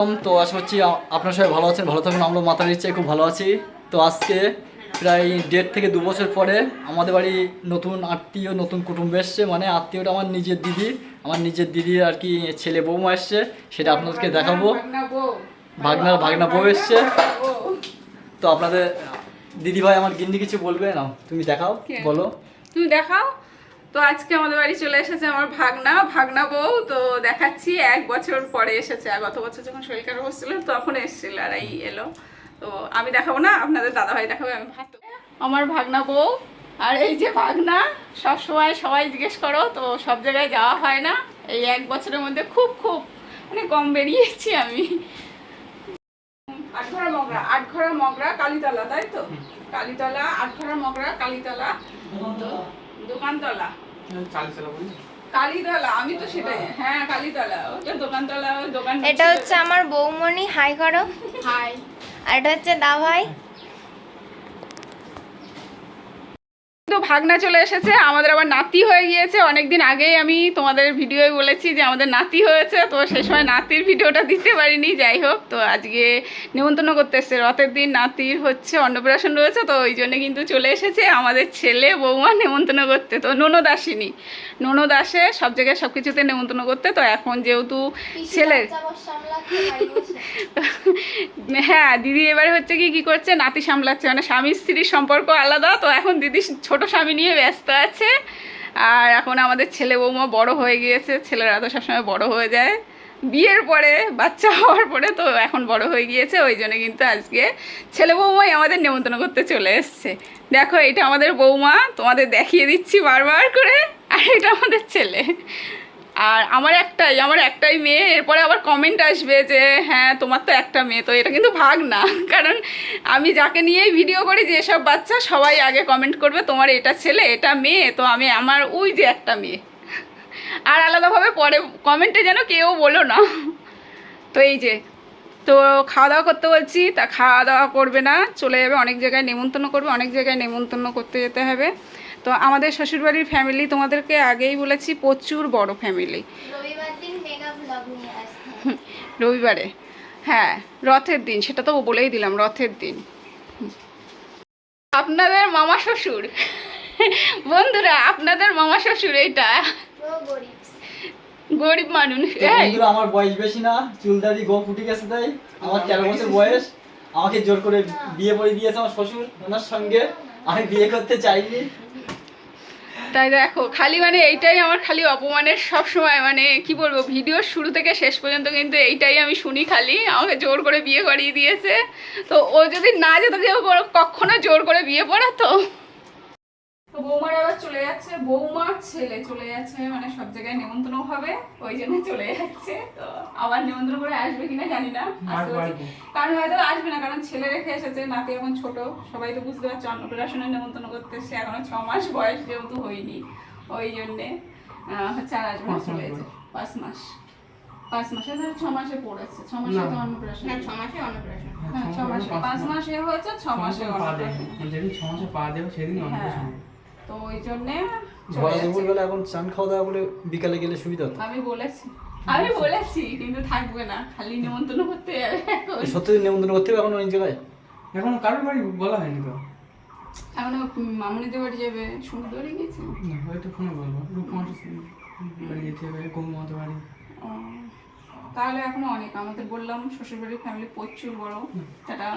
তো আশা করছি আপনার সবাই ভালো আছেন ভালো থাকুন। আমরা মাতার ইচ্ছে খুব ভালো আছি। তো আজকে প্রায় দেড় থেকে দু বছর পরে আমাদের বাড়ি নতুন আত্মীয় নতুন কুটুম্ব এসছে। মানে আত্মীয়টা আমার নিজের দিদি। আমার নিজের দিদির আর কি ছেলে বৌমা এসছে। সেটা আপনাদেরকে দেখাবো। ভাগনার ভাগনা বউ এসছে। তো আপনাদের দিদি ভাই আমার গিন্নি কিছু বলবে? না তুমি দেখাও বলো। তুমি দেখাও। তো আজকে আমাদের বাড়ি চলে এসেছে আমার ভাগনা ভাগনা বউ। তো দেখাচ্ছি এক বছর পরে এসেছে গত বছর যখন শরীর খারাপ হচ্ছিল তখন এসেছিল আর এই এলো। তো আমি দেখাবো না আপনাদের দাদাভাই দেখাবে আমি ভাত আমার ভাগনা বউ আর এই যে ভাগনা সব সময় সবাই জিজ্ঞেস করো তো সব জায়গায় যাওয়া হয় না। এই এক বছরের মধ্যে খুব খুব মানে কম বেরিয়েছি আমি। আটঘরা মগরা আটঘরা মগরা কালীতলা তাই তো? কালীতলা আটঘরা মগরা কালীতলা। তো দোকানতলা। কালীতলা আমি তো সেটাই। হ্যাঁ কালীতলা ওটা দোকানতলা দোকান এটা হচ্ছে আমার বৌমণি হাই করো। হাই। আর এটা হচ্ছে দা ভাই তো ভাগনা চলে এসেছে আমাদের আবার নাতি হয়ে গিয়েছে। অনেকদিন আগেই আমি তোমাদের ভিডিওয় বলেছি যে আমাদের নাতি হয়েছে তো সে সময় নাতির ভিডিওটা দিতে পারিনি। যাই হোক তো আজকে নেমন্তন্ন করতে এসছে। রথের দিন নাতির হচ্ছে অন্নপ্রাশন রয়েছে তো ওই জন্য কিন্তু চলে এসেছে আমাদের ছেলে বৌমা নেমন্তন্ন করতে। তো ননদ আসেনি ননদ আসে সব জায়গায় সব কিছুতে নেমন্তন্ন করতে। তো এখন যেহেতু ছেলের হ্যাঁ দিদি এবারে হচ্ছে কি কি করছে? নাতি সামলাচ্ছে। মানে স্বামী স্ত্রীর সম্পর্ক আলাদা তো এখন দিদি ছোট স্বামী নিয়ে ব্যস্ত আছে। আর এখন আমাদের ছেলে বৌমা বড় হয়ে গিয়েছে, ছেলেরা তো সবসময় বড় হয়ে যায়। বিয়ের পরে, বাচ্চা হওয়ার পরে তো এখন বড় হয়ে গিয়েছে, ওই জন্য কিন্তু আজকে ছেলে বৌমাই আমাদের নেমন্তন্ন করতে চলে এসছে। দেখো, এটা আমাদের বৌমা, তোমাদের দেখিয়ে দিচ্ছি বারবার করে, আর এটা আমাদের ছেলে। আর আমার একটাই আমার একটাই মেয়ে, এরপরে আবার কমেন্ট আসবে যে হ্যাঁ তোমার তো একটা মেয়ে, তো এটা কিন্তু ভাগ না। কারণ আমি যাকে নিয়েই ভিডিও করি যেসব বাচ্চা, সবাই আগে কমেন্ট করবে, তোমার এটা ছেলে, এটা মেয়ে, তো আমি, আমার ওই যে একটা মেয়ে। আর আলাদাভাবে পরে কমেন্টে যেন কেউ বলো না। তো এই যে, তো খাওয়া দাওয়া করতে বলছি, তা খাওয়া দাওয়া করবে না, চলে যাবে, অনেক জায়গায় নেমন্তন্ন করবে, অনেক জায়গায় নেমন্তন্ন করতে যেতে হবে। তো আমাদের শ্বশুরবাড়ির ফ্যামিলি তোমাদেরকে আগেই বলেছি প্রচুর বড় ফ্যামিলি রবিবার দিন মেগা ব্লগ নিয়ে আসতে রবিবারে। হ্যাঁ রথের দিন সেটা তো বলেই দিলাম রথের দিন। আপনাদের মামা শ্বশুর। বন্ধুরা আপনাদের মামা শ্বশুর এইটা। গরিব। গরিব মানুষ আমার বয়স বেশি না চুলদারি গো ফুটে গেছে তাই। আমার তেরো বছর বয়স। আমাকে জোর করে বিয়ে করে দিয়েছে আমার শ্বশুর ওনার সঙ্গে। আমি বিয়ে করতে চাইনি। তাই দেখো, খালি মানে এইটাই আমার খালি অপমানের সব সময় মানে কি বলব ভিডিওর শুরু থেকে শেষ পর্যন্ত কিন্তু এইটাই আমি শুনি খালি। আমাকে জোর করে বিয়ে করিয়ে দিয়েছে। তো ও যদি না যেত, কেউ কখনো জোর করে বিয়ে পড়াতো? তো বৌমার আবার চলে যাচ্ছে বৌমার ছেলে চলে যাচ্ছে মানে সব জায়গায় নেমন্ত্রণ হবে ওই জন্য চলে যাচ্ছে। তো আবার নিমন্ত্রণ করে আসবে কিনা জানি না কারণ হয়তো আসবে না কারণ ছেলে রেখে এসেছে নাতি এখন ছোট সবাই তো বুঝতে পারছে অন্নপ্রাশনে নেমন্তন্ন করতে সে এখনও ছ মাস বয়স যেহেতু হয়নি ওই জন্যে হচ্ছে আর আসবে না চলে যেতে। পাঁচ মাস। পাঁচ মাসে ধর ছ মাসে পড়েছে ছ মাসে তো অন্নপ্রাশন। ছ মাসে অন্নপ্রাশন। হ্যাঁ ছ মাসে পাঁচ মাসে। হয়েছে ছ মাসে অন্নপ্রাশন। যেদিন ছ মাসে পা দেবে সেদিন অন্নপ্রাশন হ্যাঁ তো ওই জন্যে ভরা যাচ্ছে। দুপুরবেলা এখন চান খাওয়া দাওয়া করে বিকালে গেলে সুবিধা হতো। আমি বলেছি। আমি বলেছি কিন্তু থাকবে না। খালি নিমন্ত্রণ করতে যাবে এখন। সত্যি নিমন্ত্রণ করতে হবে এখন অনেক জায়গায়? এখন কারোর বাড়ি বলা হয়নি তো? এখন মামুনিদের বাড়ি যাবে? সমুদ্রে গেছে না, হয়তো ফোনে বলব। রূপমার বাড়ি যেতে হবে গৌমাতে বাড়ি। ও, তাহলে এখন অনেক। আমাদের বললাম শ্বশুরবাড়ির ফ্যামিলি প্রচুর বড়। সেটা